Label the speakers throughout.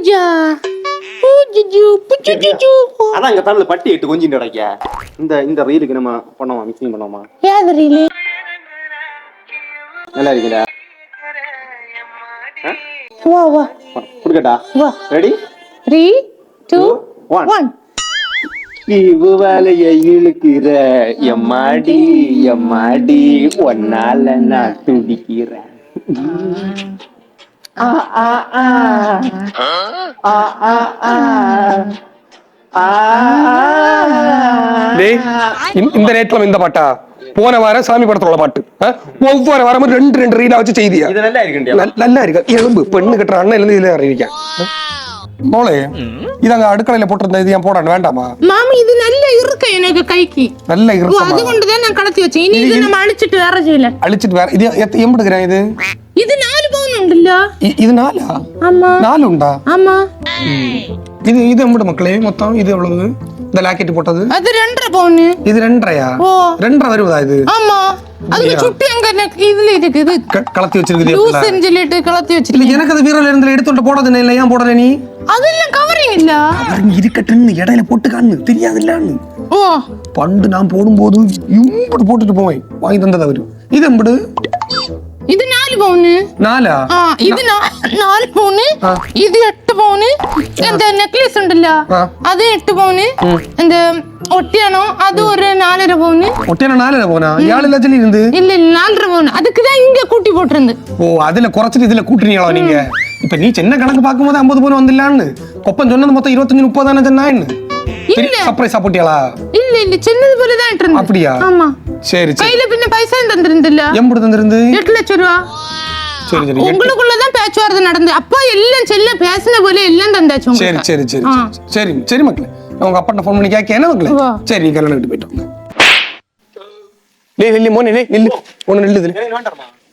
Speaker 1: பூஜா. பூஜுஜு புச்சுச்சுச்சு
Speaker 2: அதான் இங்க தமிழ்ல பட்டி இட்டு கொஞ்சம் கிடைக்க இந்த இந்த ரீலுக்கு நம்ம பண்ணுவோம் மிக்சிங் பண்ணுவோமா
Speaker 1: ரீலு
Speaker 2: நல்லா இருக்குதா
Speaker 1: வா வா.
Speaker 2: குடுக்கட்டா?
Speaker 1: வா.
Speaker 2: ரெடி
Speaker 1: த்ரீ டூ
Speaker 2: ஒன் தீவு வேலைய இழுக்கிற எம்மாடி எம்மாடி ஒன்னால நான் துடிக்கிறேன்.
Speaker 3: இந்த- இந்த நேரத்துல இந்த பாட்டா? போன வாரம் சாமி படத்துல உள்ள பாட்டு? ஒவ்வொரு வாரமும் ரெண்டு ரெண்டு ரீலா வச்சு செய்தியா?
Speaker 2: இது நல்லா
Speaker 3: இருக்கு எலும்பு பெண்ணு கட்டுற அண்ணன் இருந்து இதுல அறிவிக்கேன் மோளே இது அங்க அடுக்கலையில போட்டிருந்த இது ஏன் போடான்னு வேண்டாமா?
Speaker 1: மாமி இது நல்ல இருக்கு எனக்கு கைக்கு.
Speaker 3: நல்ல
Speaker 1: ஓ
Speaker 3: இருக்குமா
Speaker 1: அது கொண்டுதான் நான் கடத்தி வச்சேன். இனி இது நம்ம அழிச்சிட்டு வேற செய்யல.
Speaker 3: அழிச்சிட்டு வேற இது எம்பிடுக்கிறேன் இது?
Speaker 1: பவுன் உண்டுல்ல
Speaker 3: இ- இது நாலா
Speaker 1: ஆமா
Speaker 3: நாலு உண்டா
Speaker 1: ஆமா
Speaker 3: இது இது எம்பிடு மக்களே மொத்தம் இது எவ்வளவு இந்த லாக்கெட் போட்டது
Speaker 1: அது ரெண்டரை பவுன்
Speaker 3: இது ரெண்டரையா
Speaker 1: ஓ
Speaker 3: ரெண்டரை வருவதா இது
Speaker 1: ஆமா அதுக்கு சுட்டி அங்க எனக்கு இதுல இருக்குது
Speaker 3: க- கலத்தி வச்சிருக்குது
Speaker 1: லூஸ்
Speaker 3: எப்படிலாம்?
Speaker 1: சொல்லிட்டு கலத்தி
Speaker 3: இல்ல
Speaker 1: வச்சிருக்கேன்
Speaker 3: எனக்கு அது வீரல இருந்து எடுத்துட்டு போடுறது இல்ல ஏன் போடுற நீ
Speaker 1: அதெல்லாம் கவரிங் இல்ல
Speaker 3: பாருங்க இருக்கட்டுன்னு இடையில போட்டு காணு தெரியாது இல்லான்னு
Speaker 1: ஓ
Speaker 3: பண்டு நான் போடும்போது இம்புடு போட்டுட்டு போவேன் வாங்கி தந்தது அவரு இது எம்புடு
Speaker 1: இது நாலு பவுனு
Speaker 3: நாலா
Speaker 1: ആ ഇത് നാ- നാല് പൗണ് ഇത് എട്ട് പൗണ് എന്താ നെക്ലേസ് ഉണ്ടല്ലോ
Speaker 3: ആ.
Speaker 1: അത് എട്ട് പൗണ് എന്താ ഒട്ടിയാണോ അത് ഒരു നാലര പൗണ്
Speaker 3: ஒட்டியான நாலு போனா ஏழு லட்சம் இருந்து
Speaker 1: இல்ல இல்ல நாலரை பவுன் அதுக்குதான் இங்க கூட்டி போட்டிருந்து
Speaker 3: ஓ அதுல குறைச்சிட்டு இதுல கூட்டுறீங்களா நீங்க இப்ப நீ சின்ன கணக்கு பார்க்கும்போது ஐம்பது பவுன் வந்துடலான்னு கொப்பன் சொன்னது மொத்தம் இருபத்தஞ்சு முப்பது தானே சொன்னான்னு
Speaker 1: இல்ல.
Speaker 3: சர்ப்ரைஸா போட்டியாளா
Speaker 1: இல்ல இல்ல சின்னது போலதான் இருந்து
Speaker 3: அப்படியா
Speaker 1: ஆமா
Speaker 3: சரி சரி
Speaker 1: தந்திருந்தில்ல?
Speaker 3: எம்புடு தந்திருந்து?
Speaker 1: எட்டு லட்சம் ரூபா
Speaker 3: சரி சரி
Speaker 1: உங்களுக்குள்ளதான் பேச்சுவார்த்தை நடந்து அப்பா எல்லாம் செல்ல பேசின போல எல்லாம் தந்தாச்சு
Speaker 3: சரி
Speaker 1: உங்களுக்கு.
Speaker 3: சரி சரி. சரி சரி மக்களே. உங்க அப்பாட்ட ஃபோன் பண்ணி கேட்க என்ன மக்களே. சரி நீ கல்யாணம் விட்டு போயிட்டு டேய் நில்லு மோனே டேய் நில்லு. ஒண்ணு நில்லு இதுல.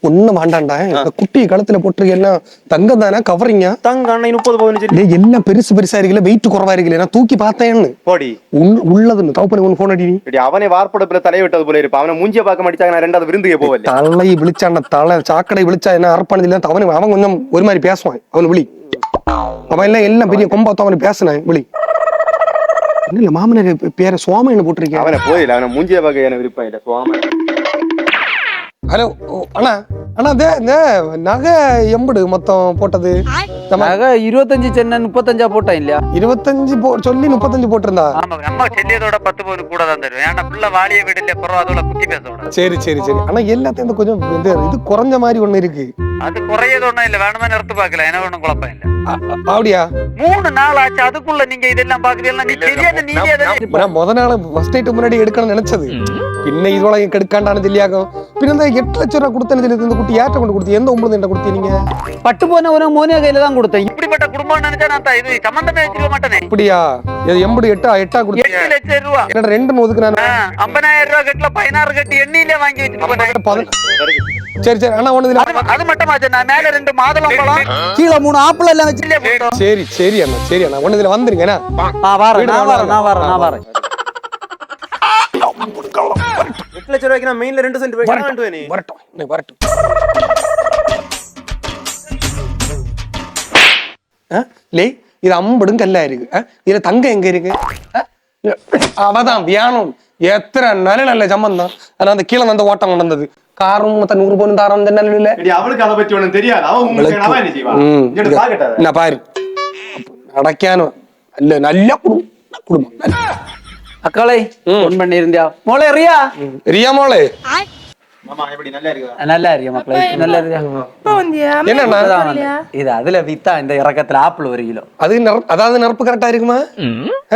Speaker 3: ஒண்ணும் வேண்டாம்டா. இந்த குட்டி கழுத்துல போட்டிருக்கேன்னா தங்கம் தானே? கவரிங்க
Speaker 2: தங்க அண்ணன் முப்பது பவுன்
Speaker 3: டேய் எல்லாம் பெருசு பெருசா இருக்குல்ல வெயிட் குறவா இருக்குல்ல நான் தூக்கி பார்த்தேன்னு.
Speaker 2: போடி.
Speaker 3: உள்ள- உள்ளதுன்னு தவப்பனி ஒன்று ஃபோன் அடி
Speaker 2: அவனே வார்ப்படப்புல தலைய விட்டது போல இருப்பா அவனை மூஞ்சிய பார்க்க மாட்டாங்க நான் ரெண்டாவது விருந்துக்கே போவல
Speaker 3: தலை விழிச்சான தலை சாக்கடை விழிச்சா என்ன அரப்பானது இல்லை அவன் அவன் கொஞ்சம் ஒரு மாதிரி பேசுவான். அவன் விழி. அவன் எல்லாம் எல்லாம் பெரிய கொம்பாத்த அவன் பேசினான் விழி. இல்ல மாமனார் பேரை சோமைன்னு போட்டிருக்கேன்
Speaker 2: அவனை போயில அவனை மூஞ்சிய பார்க்க எனக்கு விருப்பம்? இல்ல சுவாம
Speaker 3: ஹலோ ஓ, அண்ணா அண்ணா இதே இந்த நகை எம்புடு மொத்தம் போட்டது?
Speaker 4: நகை இருபத்தஞ்சு சென்ன முப்பத்தஞ்சா போட்டேன் இல்லையா?
Speaker 3: இருபத்தஞ்சு போ சொல்லி முப்பத்தஞ்சு போட்டிருந்தா?
Speaker 4: ஆமா நம்ம செல்லியதோட பத்து பவுன் கூட தான் தருவேன். ஏன்னா பிள்ளை வாலிய வீடுல அப்புறம் அதோட குத்தி பேச
Speaker 3: சரி சரி சரி. ஆனா எல்லாத்தையும் கொஞ்சம் இது குறைஞ்ச மாதிரி ஒண்ணு இருக்கு.
Speaker 4: அது குறையது ஒண்ணும் இல்ல வேணுமே நிறுத்து பாக்கல எனக்கு ஒண்ணும் குழப்பம் இல்ல.
Speaker 3: அப்படியா?
Speaker 4: மூணு நாள் ஆச்சு அதுக்குள்ள நீங்க இதெல்லாம் பாக்குறீங்களா நீ தெரியாத நீங்க
Speaker 3: நான் முத நாள் ஃபர்ஸ்ட் நைட்டு முன்னாடி எடுக்கணும்னு நினைச்சது. பின்ன இதோட கெடுக்காண்டான சொல்லியாகும் பின்ன இந்த எட்டு லட்சம் ரூபா கொடுத்தேன்னு சொல்லி குட்டி ஏற்ற கொண்டு கொடுத்து எந்த ஒன்பது என்ன கொடுத்தீங்க நீங்க?
Speaker 4: பட்டு போன ஒரு மோனியா கையில தான் கொடுத்தேன். இப்படிப்பட்ட குடும்பம் நினைச்சா நான் த- இது சம்பந்தமே வச்சிருக்க மாட்டேனே.
Speaker 3: அப்படியா? இது எண்பது எட்டா எட்டா கொடுத்தீங்க
Speaker 4: எட்டு லட்சம் ரூபா.
Speaker 3: என்னடா ரெண்டு ஒதுக்கு நான்
Speaker 4: ஆ, ஐம்பதாயிரம் ரூபா கட்டல பதினாறு கட்டி எண்ணிலே வாங்கி
Speaker 3: பத- சரி சரி அண்ணா ஒண்ணு இதுல
Speaker 4: அது மட்டும் ஆச்சு நான் மேல ரெண்டு மாதுளம் பழம் கீழே மூணு ஆப்பிள் எல்லாம் வச்சு
Speaker 3: சரி சரி அண்ணா சரி அண்ணா ஒண்ணு இதுல வந்துருங்க என்ன?
Speaker 4: நான் வரேன் நான் வரேன் நான் வரேன் நான் வரேன்.
Speaker 2: எட்டு லட்சம் ரூபாய்க்கு நான் மெயின்ல ரெண்டு சென்ட் வேணும் நீ
Speaker 3: வரட்டும் இன்னைக்கு வரட்டும்? லே இது அம்படும் கல்லா இருக்கு? இதுல தங்கம் எங்க இருக்கு? அவதான் வியானம் எத்தனை நல்ல நல்ல சம்பந்தம் ஆனா அந்த கீழே அந்த ஓட்டம் கொண்டு வந்தது காரும் மொத்தம் நூறு பவுன் தாரம் இந்த நல்ல
Speaker 2: இப்படி அவளுக்கு அதை பத்தி ஒண்ணும் தெரியாது அவன்
Speaker 3: பாரு நடக்கானோ நல்ல நல்ல குடும்பம் குடும்பம்
Speaker 4: அக்காளை ஃபோன் பண்ணியிருந்தியா மோளே ரியா
Speaker 3: ரியா மோளே
Speaker 2: மாமா எப்படி நல்லா
Speaker 4: இருக்கியா மக்களே நல்லா வந்தேன். இது அதுல வித்தா இந்த இறக்கத்துல ஆப்பிள் ஒரு கிலோ.
Speaker 3: அது அதாவது நிரப்பு கரெக்டா இருக்குமா?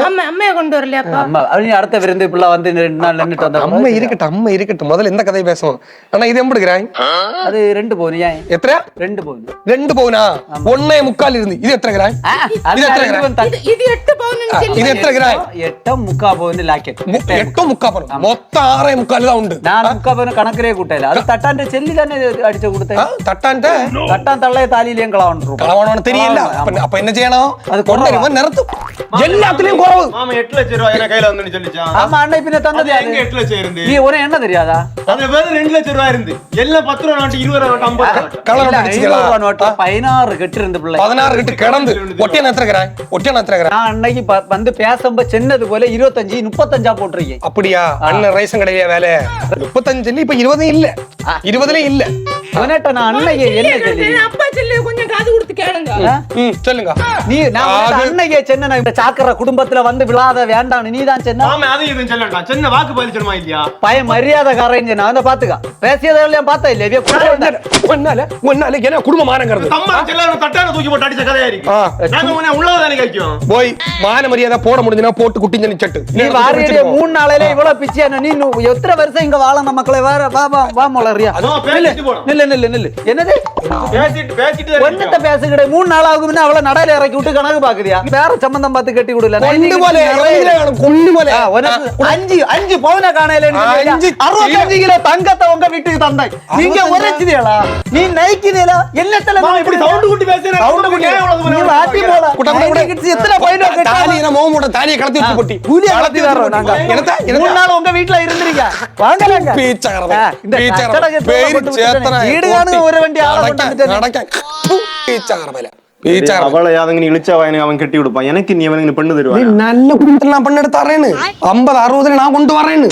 Speaker 1: அம்மா அம்மைய கொண்டு வரலையாப்பா
Speaker 4: அம்மா அப்படி அடுத்த விருந்து பிள்ளை வந்து ரெண்டு நாள் நின்னுட்டு வந்தா
Speaker 3: அம்மா இருக்கட்டும் அம்மா இருக்கட்டும். முதல்ல எந்த கதையை பேசுவோம். ஆனா இது எம்பிடுக்கிறாய்
Speaker 4: அது ரெண்டு பவுன் ஏன்?
Speaker 3: எத்தனை?
Speaker 4: ரெண்டு பவுன்
Speaker 3: ரெண்டு பவுனா ஒன்னே முக்கால் இருந்து. இது எத்தனை கிராய் இது எத்தனை
Speaker 4: தான்.
Speaker 1: இது எட்டு பவுன்
Speaker 3: இது எத்தனை கிராய்
Speaker 4: எட்டும் முக்கா பவுன் லாக்கெட்.
Speaker 3: எட்டோ முக்கா. பவுன் மொத்தம் ஆறே முக்கால் தான் உண்டு.
Speaker 4: நான் முக்கா பவுன் கணக்கரே
Speaker 3: அப்ப என்ன செய்யணும்
Speaker 4: அது
Speaker 3: கொண்டு வரும்போது நிறுத்து எல்லாத்துலயும் குறவு
Speaker 2: மாமா எட்டு லட்சம் ரூபாய் என் கையில வந்து சொல்லிச்சான்
Speaker 4: ஆமா அண்ணன் பின்ன தந்தது
Speaker 2: அது எங்க
Speaker 4: யாரு
Speaker 2: எட்டு லட்சம் இருந்து
Speaker 4: நீ உனக்கு என்ன தெரியாதா
Speaker 2: அது வெறும் ரெண்டு லட்சம் ரூபாய் இருந்து எல்லாம் பத்து ரூபா நோட்டு இருபது ரூபா நோட்டு ஐம்பது ரூபா நோட்டு
Speaker 3: கலர்
Speaker 4: இல்ல,
Speaker 3: அடிச்சுக்கலாம்
Speaker 4: ஐநூறு ரூபா நோட்டு பதினாறு கட்டு இருந்து பிள்ளை
Speaker 3: பதினாறு கிட்ட கிடந்து ஒட்டிய நத்திருக்கிறேன் ஒட்டிய நத்திருக்கிறேன்
Speaker 4: நான் அன்னைக்கு ப- வந்து பேசும்போது சின்னது போல இருபத்தஞ்சு முப்பத்தஞ்சா போட்டிருக்கேன்
Speaker 3: அப்படியா அண்ணன் ரேஷன் கடையில வேலை முப்பத்தஞ்சுல இப்ப இல்ல இல்ல
Speaker 4: உனட்ட நான் அன்னைக்கு என்ன சொல்லி
Speaker 1: அப்பா சொல்லி கொஞ்சம் காது கொடுத்து கேளுங்க.
Speaker 3: ம். சொல்லுங்க.
Speaker 4: நீ நான்
Speaker 3: அது-
Speaker 4: அன்னைக்கே சென்ன இந்த சாக்கர குடும்பத்துல வந்து விழாத வேண்டாம் நீ தான் சென்ன.
Speaker 2: மாமா அதையும் இதுவும் சொல்லட்டான் சின்ன வாக்கு பதிச்சிடுமா இல்லையா?
Speaker 4: பய மரியாதைக்காரன் நான் வந்து பாத்துக்க. பேசியதெல்லாம் பார்த்தா கூட வந்தா-
Speaker 3: ஒன்னால ஒன்னால என்ன குடும்பமானங்கிறது
Speaker 2: தம்மா செல்லாத தட்டான தூக்கி போட்டு அடிச்ச கதையா இருக்கு. நாங்க உன்னை உள்ளதானே கேட்கும்.
Speaker 3: போய் மான மரியாதை போட முடிஞ்சுனா போட்டு குட்டிஞ்சு நிச்சட்டு
Speaker 4: நீ வாரியடைய மூணு நாளையில இவ்வளவு பிச்சியா? நீ எத்தனை வருஷம் இங்க வாழணும் மக்களை? வேற வா வா வா
Speaker 2: போனோம்
Speaker 4: நில்லு நில்லு நில்லு என்னது?
Speaker 2: பேசிட்டு பேசிட்டு இருக்கோம்.
Speaker 4: பேசுகிற மூணு நாள் ஆகும்னு அவளை நடையில இறக்கி விட்டு கணக்கு பாக்குறியா வேற சம்பந்தம் பார்த்து கட்டி விடல. அஞ்சு அஞ்சு பவுன காணையில
Speaker 3: அஞ்சு
Speaker 4: கிலோ தங்கத்தை உங்க வீட்டுக்கு தந்தாய் நீங்க உரைச்சுதேளா நீ நைக்குதேளா என்னத்துல
Speaker 2: இப்படி சவுண்ட் கூட்டி பேசுறேன்
Speaker 4: சவுண்ட் போல எத்தனை
Speaker 3: தாலி என்ன தாலியை போட்டி
Speaker 4: கலத்தி வரோம் நாங்க. மூணு நாள் உங்க வீட்டுல இருந்திருக்க வாங்கலாங்க.
Speaker 3: பேரு சேத்தனை
Speaker 4: வீடு. காணும் ஒரு வண்டி ஆளை கொண்டு
Speaker 3: நடக்க,
Speaker 4: வந்துட்டேன்.
Speaker 3: நடக்க. பு, பீச்சகரவையில. பீச்சகரவை.
Speaker 2: அவளை யாதங்க நீ இழிச்சா எனக்கு அவன் கட்டி கொடுப்பான் எனக்கு நீ அவனுக்கு பெண்ணு
Speaker 3: நீ
Speaker 2: தருவான்
Speaker 3: நல்ல குடும்பத்துல நான் பண்ண எடுத்து தரேன்னு ஐம்பது அறுபதுல நான் கொண்டு வரேன்னு